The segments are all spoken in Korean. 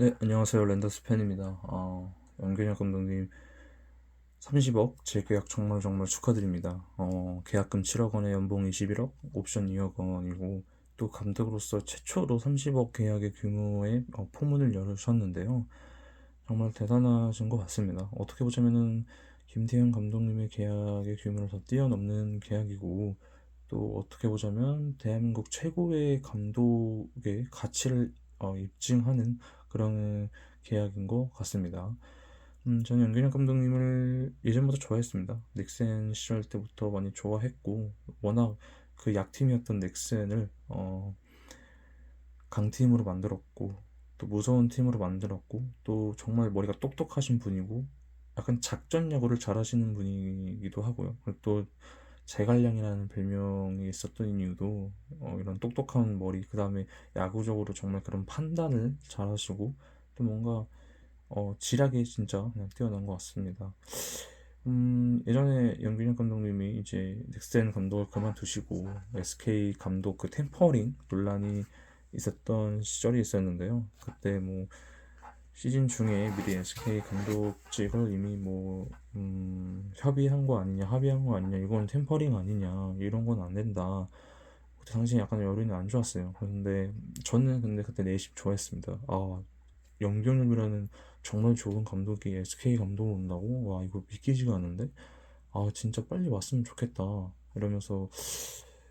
네, 안녕하세요. 랜더스 팬입니다. 어, 연근혁 감독님 30억 재계약 정말 정말 축하드립니다. 어, 계약금 7억 원에 연봉 21억, 옵션 2억 원이고 또 감독으로서 최초로 30억 계약의 규모의 어, 포문을 열으셨는데요. 정말 대단하신 것 같습니다. 어떻게 보자면은 김태형 감독님의 계약의 규모를 더 뛰어넘는 계약이고 또 어떻게 보자면 대한민국 최고의 감독의 가치를 어, 입증하는 그런 계약인 것 같습니다. 음, 저는 연균혁 감독님을 예전부터 좋아했습니다. 넥센 시절 때부터 많이 좋아했고, 워낙 그 약팀이었던 넥센을, 어, 강팀으로 만들었고, 또 무서운 팀으로 만들었고, 또 정말 머리가 똑똑하신 분이고, 약간 작전 야구를 잘하시는 분이기도 하고요. 그리고 또 제갈량이라는 별명이 있었던 이유도 어, 이런 똑똑한 머리, 그 다음에 야구적으로 정말 그런 판단을 잘하시고 또 뭔가 어, 지략이 진짜 그냥 뛰어난 것 같습니다. 음, 예전에 연균현 감독님이 이제 넥센 감독을 그만두시고 SK 감독 그 템퍼링 논란이 있었던 시절이 있었는데요. 그때 뭐 시즌 중에 미리 SK 감독직을 이미 뭐 음, 협의한 거 아니냐, 합의한 거 아니냐, 이건 템퍼링 아니냐, 이런 건 안 된다. 그때 당시 약간 여론이 안 좋았어요. 그런데 저는 근데 그때 내심 좋아했습니다. 아, 영경엽이라는 정말 좋은 감독이 SK 감독을 온다고? 와, 이거 믿기지가 않은데? 아, 진짜 빨리 왔으면 좋겠다. 이러면서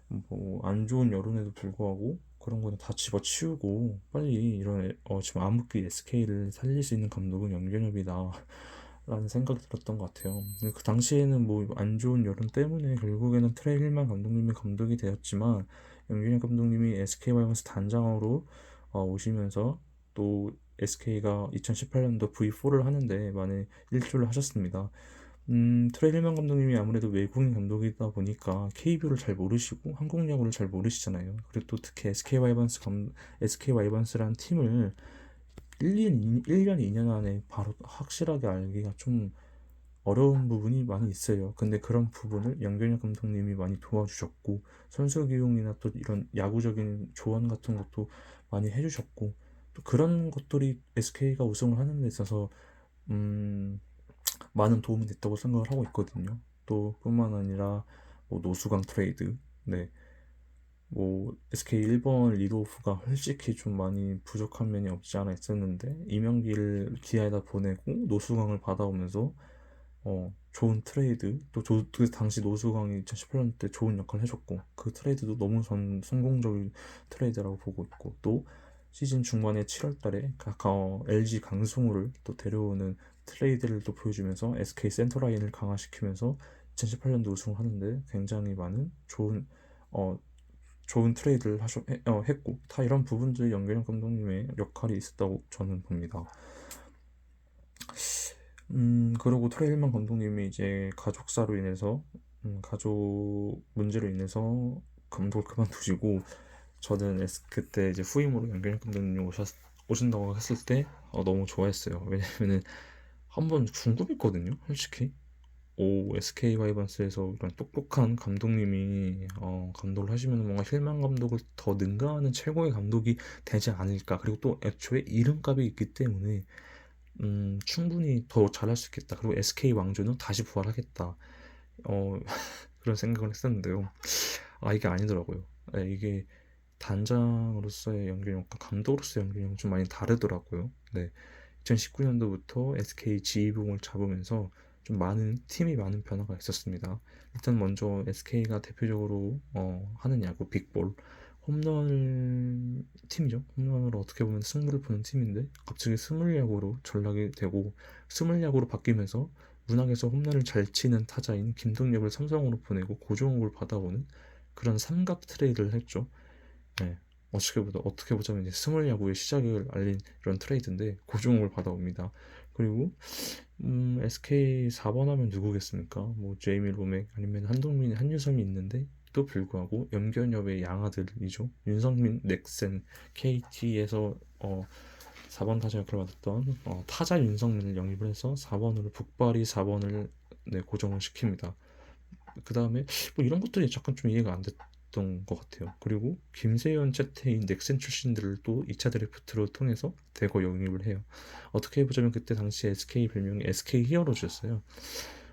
뭐 안 좋은 여론에도 불구하고 그런 거는 다 집어치우고 빨리 이런 어, 지금 암흑기 SK를 살릴 수 있는 감독은 영경엽이다. 라는 생각이 들었던 것 같아요. 그 당시에는 뭐 안 좋은 여론 때문에 결국에는 트레일만 감독님이 감독이 되었지만 영균혁 감독님이 SK 와이번스 단장으로 어, 오시면서 또 SK가 2018년도 V4를 하는데 많은 일조를 하셨습니다. 음, 트레일만 감독님이 아무래도 외국인 감독이다 보니까 KBO를 잘 모르시고 한국 야구를 잘 모르시잖아요. 그리고 또 특히 SK 와이번스 감, SK 와이번스라는 팀을 1년, 1년, 2년 안에 바로 확실하게 알기가 좀 어려운 부분이 많이 있어요. 근데 그런 부분을 양경혁 감독님이 많이 도와주셨고, 선수 기용이나 또 이런 야구적인 조언 같은 것도 많이 해주셨고, 또 그런 것들이 SK가 우승을 하는 데 있어서, 음, 많은 도움이 됐다고 생각을 하고 있거든요. 또 뿐만 아니라, 뭐 노수강 트레이드, 네. 뭐 SK 1번 리드오프가 솔직히 좀 많이 부족한 면이 없지 않아 있었는데 이명기를 기아에다 보내고 노수광을 받아오면서 어 좋은 트레이드 또그 당시 노수광이 2018년 때 좋은 역할을 해줬고 그 트레이드도 너무 전 성공적인 트레이드라고 보고 있고 또 시즌 중반에 7월 달에 어, LG 강승우를 또 데려오는 트레이드를 또 보여주면서 SK 센터 라인을 강화시키면서 2018년도 우승을 하는데 굉장히 많은 좋은 어 좋은 트레이드를 하셨, 어, 했고 다 이런 부분들이 연결형 감독님의 역할이 있었다고 저는 봅니다. 음, 그리고 트레일만 감독님이 이제 가족사로 인해서 음, 가족 문제로 인해서 감독을 그만두시고 저는 그때 이제 후임으로 연결형 감독님이 오셨 오신다고 했을 때 어, 너무 좋아했어요. 왜냐면은 한번 궁금했거든요, 솔직히. 오, SK 와이번스에서 이런 똑똑한 감독님이 어, 감독을 하시면 뭔가 힐만 감독을 더 능가하는 최고의 감독이 되지 않을까. 그리고 또 애초에 이름값이 있기 때문에 음, 충분히 더 잘할 수 있겠다. 그리고 SK 왕조는 다시 부활하겠다. 어, 그런 생각을 했었는데요. 아, 이게 아니더라고요. 네, 이게 단장으로서의 연기력과 감독으로서의 연기력은 좀 많이 다르더라고요. 네. 2019년도부터 SK 지휘봉을 잡으면서 좀 많은 팀이 많은 변화가 있었습니다. 일단 먼저 SK가 대표적으로 어, 하는 야구 빅볼 홈런 팀이죠. 홈런으로 어떻게 보면 승부를 보는 팀인데 갑자기 스물 야구로 전락이 되고 스물 야구로 바뀌면서 문학에서 홈런을 잘 치는 타자인 김동엽을 삼성으로 보내고 고종욱을 받아오는 그런 삼각 트레이드를 했죠. 네. 어떻게 보다 어떻게 보자면 이제 스물 야구의 시작을 알린 이런 트레이드인데 고종욱을 받아옵니다. 그리고 음, SK 4번 하면 누구겠습니까? 뭐 제이미 로맥 아니면 한동민, 한유섬이 있는데 또 불구하고 염견엽의 양아들이죠. 윤성민, 넥센, KT에서 어, 4번 타자 역할을 맡았던 어, 타자 윤성민을 영입을 해서 4번으로 북발이 4번을 네, 고정을 시킵니다. 그 다음에 뭐 이런 것들이 잠깐 좀 이해가 안 있었던 것 같아요. 그리고 김세현, 채태인, 넥센 출신들을 또 2차 드래프트로 통해서 대거 영입을 해요. 어떻게 보자면 그때 당시 SK 별명이 SK 히어로즈였어요.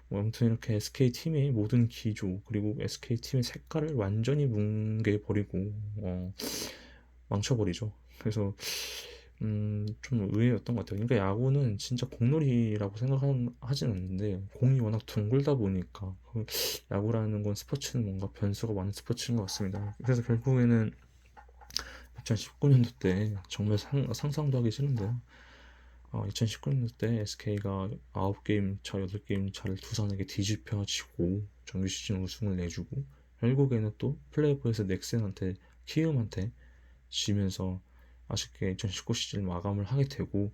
뭐 아무튼 이렇게 SK 팀의 모든 기조 그리고 SK 팀의 색깔을 완전히 뭉개 버리고 어, 망쳐버리죠. 그래서 음, 좀 의외였던 것 같아요. 그러니까 야구는 진짜 공놀이라고 생각하진 않는데 공이 워낙 둥글다 보니까 그 야구라는 건 스포츠는 뭔가 변수가 많은 스포츠인 것 같습니다. 그래서 결국에는 2019년도 때 정말 상, 상상도 하기 싫은데요. 어, 2019년도 때 SK가 9게임 차, 8게임 차를 두산에게 뒤집혀지고 정규 시즌 우승을 내주고 결국에는 또 플레이오프에서 넥센한테 키움한테 지면서 아쉽게 2019 시즌 마감을 하게 되고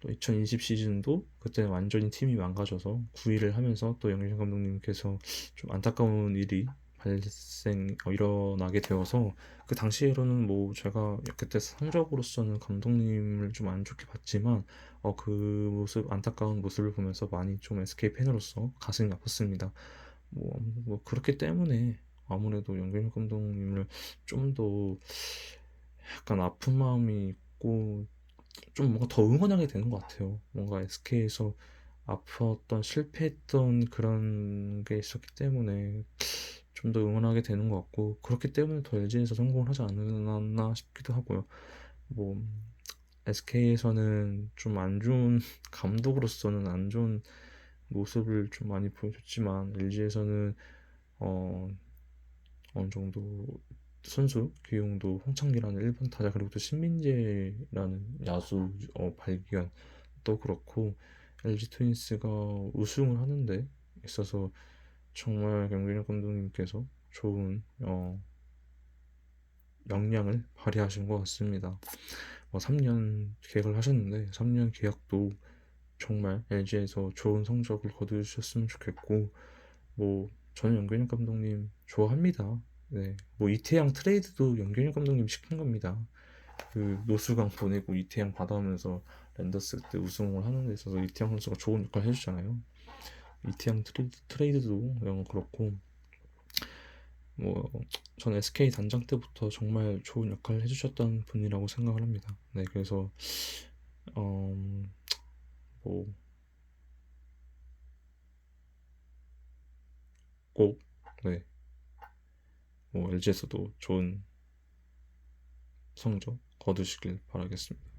또 2020 시즌도 그때 완전히 팀이 망가져서 9위를 하면서 또 영경 감독님께서 좀 안타까운 일이 발생 어, 일어나게 되어서 그 당시에로는 뭐 제가 그때 성적으로서는 감독님을 좀 안 좋게 봤지만 어 그 모습 안타까운 모습을 보면서 많이 좀 SK 팬으로서 가슴이 아팠습니다. 뭐, 뭐 그렇기 때문에 아무래도 연결 감독님을 좀더 약간 아픈 마음이 있고 좀 뭔가 더 응원하게 되는 것 같아요. 뭔가 SK에서 아팠던 실패했던 그런 게 있었기 때문에 좀 더 응원하게 되는 것 같고 그렇기 때문에 더 LG에서 성공을 하지 않았나 싶기도 하고요. 뭐 SK에서는 좀 안 좋은 감독으로서는 안 좋은 모습을 좀 많이 보여줬지만 LG에서는 어 어느 정도 선수 기용도 홍창기라는 1번 타자 그리고 또 신민재라는 야수 어, 발견 또 그렇고 LG 트윈스가 우승을 하는데 있어서 정말 경기력 감독님께서 좋은 어, 역량을 발휘하신 것 같습니다. 뭐 3년 계약을 하셨는데 3년 계약도 정말 LG에서 좋은 성적을 거두셨으면 좋겠고 뭐 저는 연근혁 감독님 좋아합니다. 네, 뭐 이태양 트레이드도 연근혁 감독님 시킨 겁니다. 그 노수강 보내고 이태양 받아오면서 랜더스 때 우승을 하는 데 있어서 이태양 선수가 좋은 역할 해주잖아요. 이태양 트레이드, 트레이드도 영 그렇고 뭐 전 SK 단장 때부터 정말 좋은 역할을 해주셨던 분이라고 생각을 합니다. 네, 그래서 어, 뭐 꼭, 네, 뭐 LG에서도 좋은 성적 거두시길 바라겠습니다.